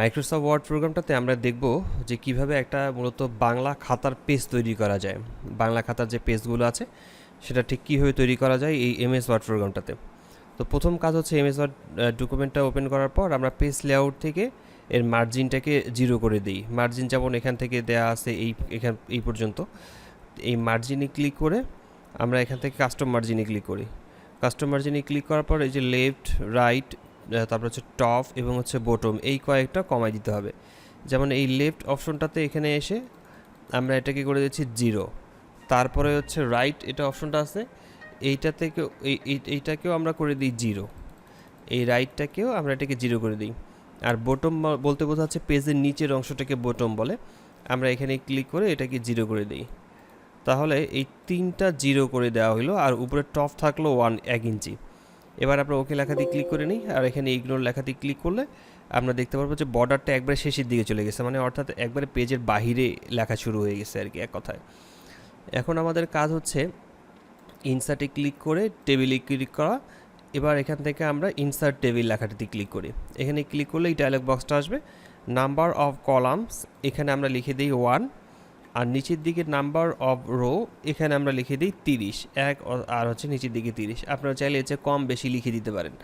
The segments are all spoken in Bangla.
মাইক্রোসফট ওয়ার্ড প্রোগ্রামটাতে আমরা দেখব যে কীভাবে একটা মূলত বাংলা খাতার পেজ তৈরি করা যায়। বাংলা খাতার যে পেজগুলো আছে, সেটা ঠিক কীভাবে তৈরি করা যায় এই এমএস ওয়ার্ড প্রোগ্রামটাতে তো প্রথম কাজ হচ্ছে এমএস ওয়ার্ড ডকুমেন্টটা ওপেন করার পর আমরা পেজ লেআউট থেকে এর মার্জিনটাকে জিরো করে দিই। মার্জিন যেমন এখান থেকে দেয়া আছে এই, এখান, এই পর্যন্ত। এই মার্জিনে ক্লিক করে আমরা এখান থেকে কাস্টম মার্জিনে ক্লিক করি। কাস্টম মার্জিনে ক্লিক করার পর এই যে লেফট রাইট তারপর হচ্ছে টপ এবং হচ্ছে বটম এই কয়েকটা কমাই দিতে হবে। যেমন এই লেফট অপশনটাতে এখানে এসে আমরা এটাকে করে দিচ্ছি জিরো তারপরে হচ্ছে রাইট এটা অপশনটা আছে, এইটা থেকেও, এই, এই- এইটাকেও আমরা করে দিই জিরো এই রাইটটাকেও আমরা এটাকে জিরো করে দিই। আর বটম বলতে বোঝাচ্ছে পেজের নিচের অংশটাকে বটম বলে, আমরা এখানে ক্লিক করে এটাকে জিরো করে দিই। তাহলে এই তিনটা জিরো করে দেওয়া হলো আর উপরে টপ থাকল ওয়ান এক ইঞ্চি। এবার আমরা ওকে লেখাতে ক্লিক করে নিই, আর এখানে ইগনোর লেখাতে ক্লিক করলে আমরা দেখতে পারব যে বর্ডারটা একবারে শেষের দিকে চলে গেছে মানে অর্থাৎ একবারে পেজের বাহিরে লেখা শুরু হয়ে গেছে আর কি এক কথায়। এখন আমাদের কাজ হচ্ছে ইনসার্টে ক্লিক করে টেবিলে ক্লিক করা, এবার এখান থেকে আমরা ইনসার্ট টেবিল লেখাটাতে ক্লিক করি। এখানে ক্লিক করলে এই ডায়লগ বক্সটা আসবে। নাম্বার অফ কলামস এখানে আমরা লিখে দিই ওয়ান আর নিচের দিকে নাম্বার অফ রো, এখানে আমরা লিখে দিই তিরিশ। এক আর হচ্ছে নিচের দিকে তিরিশ। আপনারা চাইলে এর চেয়ে কম বেশি লিখে দিতে পারেন।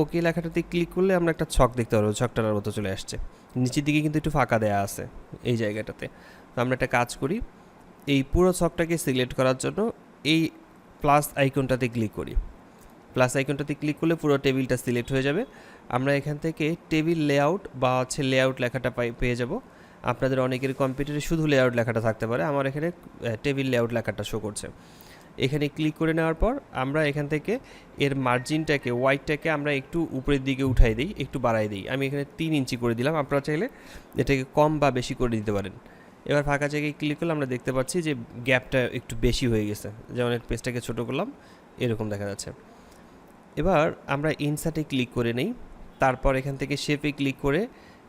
ওকে লেখাটাতে ক্লিক করলে আমরা একটা ছক দেখতে পারব ছকটার মতো চলে আসছে। নিচের দিকে কিন্তু একটু ফাঁকা দেয়া আছে এই জায়গাটাতে। তো আমরা একটা কাজ করি, এই পুরো ছকটাকে সিলেক্ট করার জন্য এই প্লাস আইকনটাতে ক্লিক করি। প্লাস আইকনটাতে ক্লিক করলে পুরো টেবিলটা সিলেক্ট হয়ে যাবে। আমরা এখান থেকে টেবিল লেআউট বা হচ্ছে লেআউট লেখাটা পাই, পেয়ে যাব। আপনাদের অনেকের কম্পিউটারে শুধু লেআউট লেখাটা থাকতে পারে, আমার এখানে টেবিল লেআউট লেখাটা শো করছে। এখানে ক্লিক করে নেওয়ার পর আমরা এখান থেকে এর মার্জিনটাকে হোয়াইটটাকে আমরা একটু উপরের দিকে উঠাই দিই, একটু বাড়াই দিই। আমি এখানে তিন ইঞ্চি করে দিলাম, আপনারা চাইলে এটাকে কম বা বেশি করে দিতে পারেন। এবার ফাঁকা জায়গায় ক্লিক করলে আমরা দেখতে পাচ্ছি যে গ্যাপটা একটু বেশি হয়ে গেছে। যেমন পেজটাকে ছোটো করলাম, এরকম দেখা যাচ্ছে। এবার আমরা ইনসার্টে ক্লিক করে নেই, তারপর এখান থেকে শেপে ক্লিক করে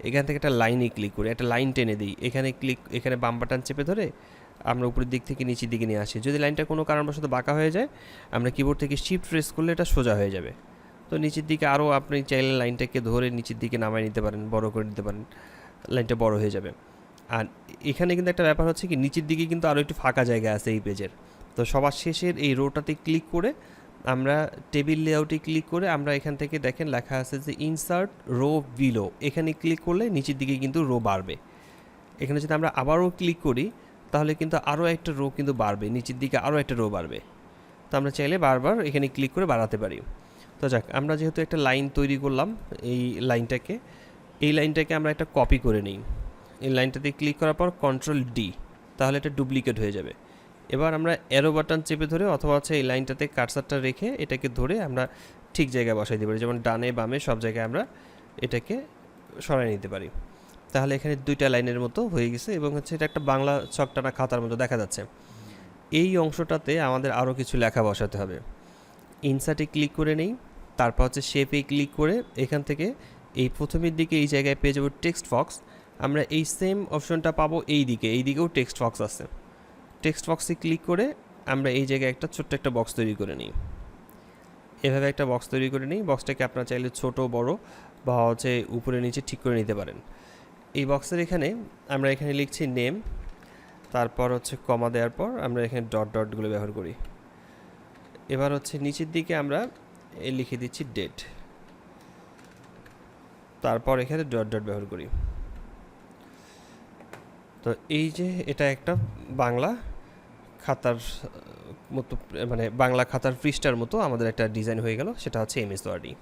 এখান থেকে একটা লাইনে ক্লিক করি, একটা লাইন টেনে দিই। এখানে ক্লিক, এখানে বাম বাটন চেপে ধরে আমরা উপরের দিক থেকে নিচের দিকে নিয়ে আসি। যদি লাইনটা কোনো কারণবশত বাঁকা হয়ে যায়, আমরা কিবোর্ড থেকে শিফট প্রেস করলে এটা সোজা হয়ে যাবে। তো নিচের দিকে আরও আপনি চাইলে লাইনটাকে ধরে নিচের দিকে নামায় নিতে পারেন, বড় করে নিতে পারেন, লাইনটা বড় হয়ে যাবে। আর এখানে কিন্তু একটা ব্যাপার হচ্ছে কি, নিচের দিকে কিন্তু আরও একটু ফাঁকা জায়গা আছে এই পেজের তো সবার শেষের এই রোটাতে ক্লিক করে আমরা টেবিল লেআউটে ক্লিক করে আমরা এখান থেকে দেখেন লেখা আছে যে ইনসার্ট রো বিলো এখানে ক্লিক করলে নিচের দিকে কিন্তু রো বাড়বে। এখানে যদি আমরা আবারও ক্লিক করি, তাহলে কিন্তু আরও একটা রো কিন্তু বাড়বে। নিচের দিকে আরও একটা রো বাড়বে। তো আমরা চাইলে বারবার এখানে ক্লিক করে বাড়াতে পারি। তো যাক, আমরা যেহেতু একটা লাইন তৈরি করলাম এই লাইনটাকে এই লাইনটাকে আমরা একটা কপি করে নিই। এই লাইনটাতে ক্লিক করার পর কন্ট্রোল ডি তাহলে এটা ডুপ্লিকেট হয়ে যাবে। এবার আমরা অ্যারো বাটন চেপে ধরে অথবা হচ্ছে এই লাইনটাতে কারসারটা রেখে এটাকে ধরে আমরা ঠিক জায়গায় বসাই দিতে পারি। যেমন ডানে, বামে সব জায়গায় আমরা এটাকে সরাই নিতে পারি। তাহলে এখানে দুইটা লাইনের মতো হয়ে গেছে এবং হচ্ছে এটা একটা বাংলা ছকটানা খাতার মতো দেখা যাচ্ছে। এই অংশটাতে আমাদের আরও কিছু লেখা বসাতে হবে। ইনসার্টে ক্লিক করে নেই, তারপর হচ্ছে শেপে ক্লিক করে এখান থেকে এই প্রথমের দিকে এই জায়গায় পেয়ে যাব টেক্সট বক্স আমরা এই সেম অপশনটা পাবো এই দিকে, এই দিকেও টেক্সট বক্স আছে। টেক্সট বক্সে ক্লিক করে আমরা এই জায়গায় একটা ছোট্ট একটা বক্স তৈরি করে নিই। এভাবে একটা বক্স তৈরি করে নিই। বক্সটাকে আপনার চাইলে ছোট, বড় বা হচ্ছে উপরে, নিচে ঠিক করে নিতে পারেন। এই বক্সের এখানে আমরা এখানে লিখছি নেম তারপর হচ্ছে কমা দেওয়ার পর আমরা এখানে ডট ডটগুলো ব্যবহার করি। এবার হচ্ছে নিচের দিকে আমরা লিখে দিচ্ছি ডেট তারপর এখানে ডট ডট ব্যবহার করি। তো এই যে এটা একটা বাংলা খাতার মতো মানে বাংলা খাতার পৃষ্ঠার মতো আমাদের একটা ডিজাইন হয়ে গেল, সেটা হচ্ছে এম এস ওয়ার্ডই